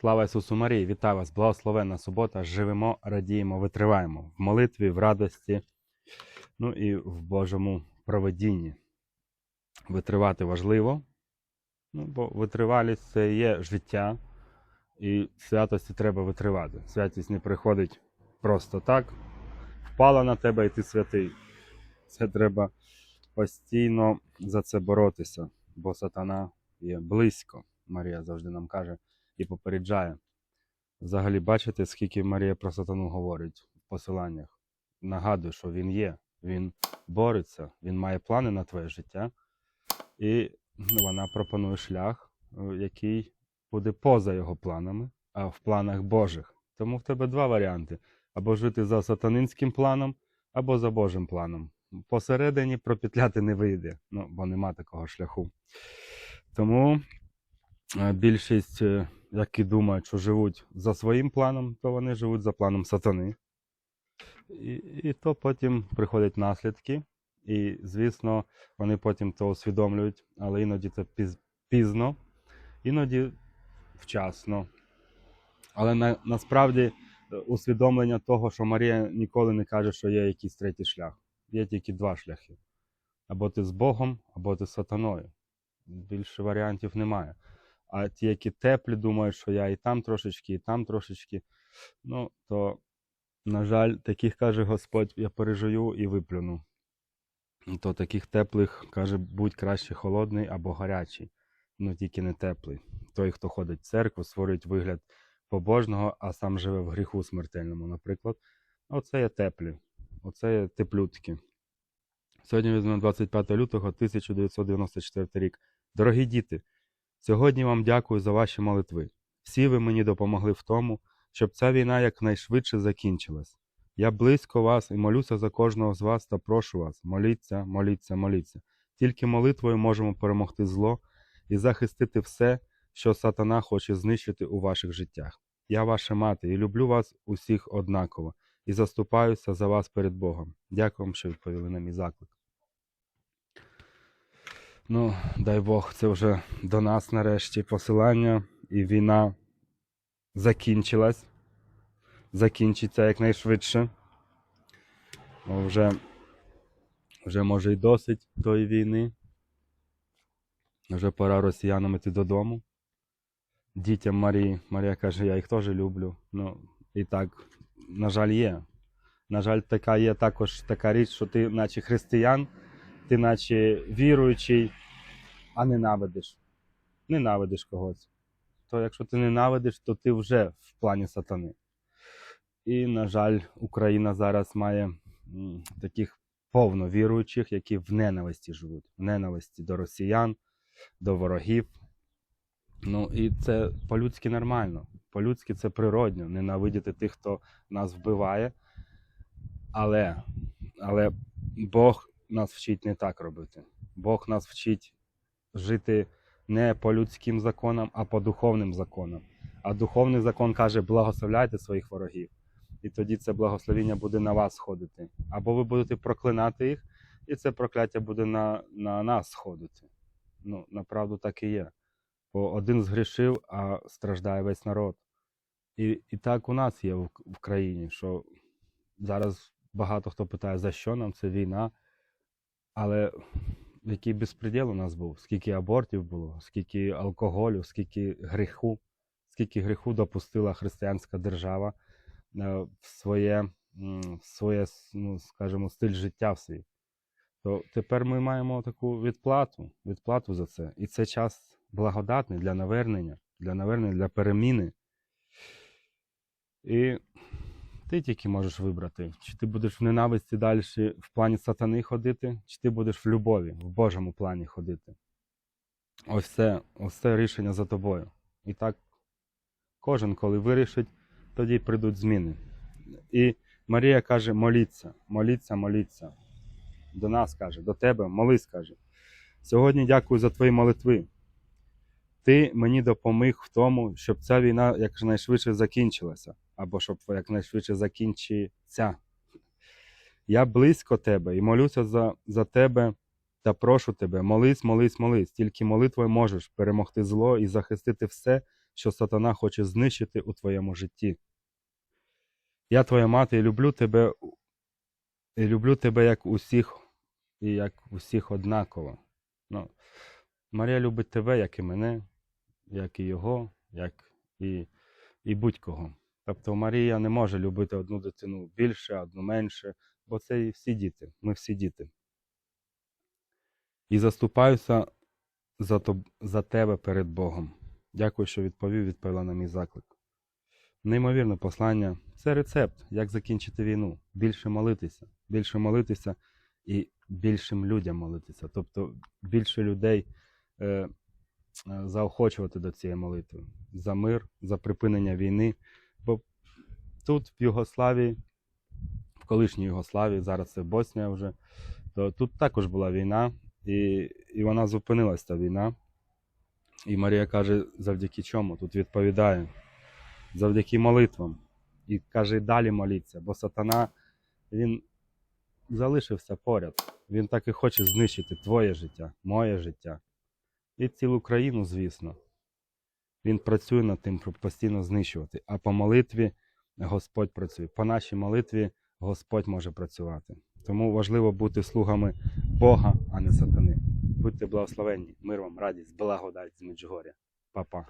Слава Ісусу Марії! Вітаю вас! Благословенна субота! Живемо, радіємо, витриваємо в молитві, в радості, ну і в Божому проведінні. Витривати важливо, ну, бо витривалість це є життя, і святості треба витривати. Святість не приходить просто так. Впала на тебе і ти святий. Це треба постійно за це боротися, бо сатана є близько. Марія завжди нам каже і попереджає. Взагалі, бачите, скільки Марія про сатану говорить в посиланнях. Нагадую, що він є, він бореться, він має плани на твоє життя, і вона пропонує шлях, е, який буде поза його планами, а в планах Божих. Тому в тебе два варіанти: або жити за сатанинським планом, або за Божим планом. Посередині пропетляти не вийде, ну, бо нема такого шляху. Тому е, більшість, е, які думають, що живуть за своїм планом, то вони живуть за планом сатани. І, і то потім приходять наслідки, і, звісно, вони потім то усвідомлюють, але іноді це піз- пізно, іноді вчасно. Але на, насправді е, усвідомлення того, що Марія ніколи не каже, що є якийсь третій шлях. Є тільки два шляхи: або ти з Богом, або ти з сатаною. Більше варіантів немає. А ті, які теплі, думають, що я і там трошечки, і там трошечки. Ну, то, на жаль, таких каже Господь, я пережую і виплюну. То таких теплих каже, будь краще холодний або гарячий, ну тільки не теплий. Той, хто ходить в церкву, створюють вигляд побожного, а сам живе в гріху смертельному, наприклад. Оце є теплі, оце є теплютки. Сьогодні візьмемо 25 лютого 1994 рік. Дорогі діти, сьогодні вам дякую за ваші молитви. Всі ви мені допомогли в тому, щоб ця війна якнайшвидше закінчилась. Я близько вас і молюся за кожного з вас та прошу вас, моліться, моліться, моліться. Тільки молитвою можемо перемогти зло і захистити все, що сатана хоче знищити у ваших життях. Я ваша мати і люблю вас усіх однаково і заступаюся за вас перед Богом. Дякую вам, що відповіли на мій заклик. Ну, дай Бог, це вже до нас нарешті посилання, і війна закінчилась. Закінчиться якнайшвидше. Бо вже, вже може й досить тої війни. Вже пора росіянам іти додому. Дітям Марії. Марія каже, я їх теж люблю. Ну, і так, на жаль, є. На жаль, така є також така річ, що ти, наче християн, ти наче віруючий, а ненавидиш. Ненавидиш когось. То якщо ти ненавидиш, то ти вже в плані сатани. І, на жаль, Україна зараз має таких повно віруючих, які в ненависті живуть, в ненависті до росіян, до ворогів. Ну і це по-людськи нормально. По-людськи це природньо, ненавидіти тих, хто нас вбиває. Але, але Бог нас вчить не так робити. Бог нас вчить жити не по людським законам, а по духовним законам. А духовний закон каже: благословляйте своїх ворогів. І тоді це благословіння буде на вас сходити. Або ви будете проклинати їх, і це прокляття буде на, на нас сходити. Ну, направду так і є. Бо один згрішив, а страждає весь народ. І, і так у нас є в, в країні, що зараз багато хто питає, за що нам це війна. Але який безпреділ у нас був, скільки абортів було, скільки алкоголю, скільки гріху, скільки гріху допустила християнська держава е, в своє, в своє ну, скажімо, стиль життя в свій. То тепер ми маємо таку відплату, відплату за це. І це час благодатний для навернення, для навернення, для переміни. І ти тільки можеш вибрати, чи ти будеш в ненависті далі в плані сатани ходити, чи ти будеш в любові, в Божому плані ходити. Ось це, ось це рішення за тобою. І так кожен, коли вирішить, тоді прийдуть зміни. І Марія каже: моліться, моліться, моліться. До нас каже, до тебе, молись, каже. Сьогодні дякую за твої молитви. Ти мені допоміг в тому, щоб ця війна якнайшвидше закінчилася, або щоб якнайшвидше закінчиться. Я близько тебе і молюся за, за тебе та прошу тебе, молись, молись, молись. Тільки молитвою можеш перемогти зло і захистити все, що сатана хоче знищити у твоєму житті. Я твоя мати і люблю тебе, і люблю тебе як усіх, і як усіх однаково. Ну, Марія любить тебе, як і мене, як і його, як і, і будь-кого. Тобто Марія не може любити одну дитину більше, одну менше, бо це і всі діти, ми всі діти. І заступаюся за, тоб- за тебе перед Богом. Дякую, що відповів, відповіла на мій заклик. Неймовірне послання. Це рецепт, як закінчити війну. Більше молитися, більше молитися і більшим людям молитися. Тобто більше людей е, заохочувати до цієї молитви за мир, за припинення війни. Бо тут, в Югославії, в колишній Югославії, зараз це Боснія вже, то тут також була війна, і, і вона зупинилася та війна. І Марія каже, завдяки чому? Тут відповідає, завдяки молитвам. І каже, і далі моліться, бо сатана, він залишився поряд. Він так і хоче знищити твоє життя, моє життя. І цілу країну, звісно. Він працює над тим, щоб постійно знищувати. А по молитві Господь працює. По нашій молитві Господь може працювати. Тому важливо бути слугами Бога, а не сатани. Будьте благословенні, мир вам, радість, благодать з Меджугоря. Па-па.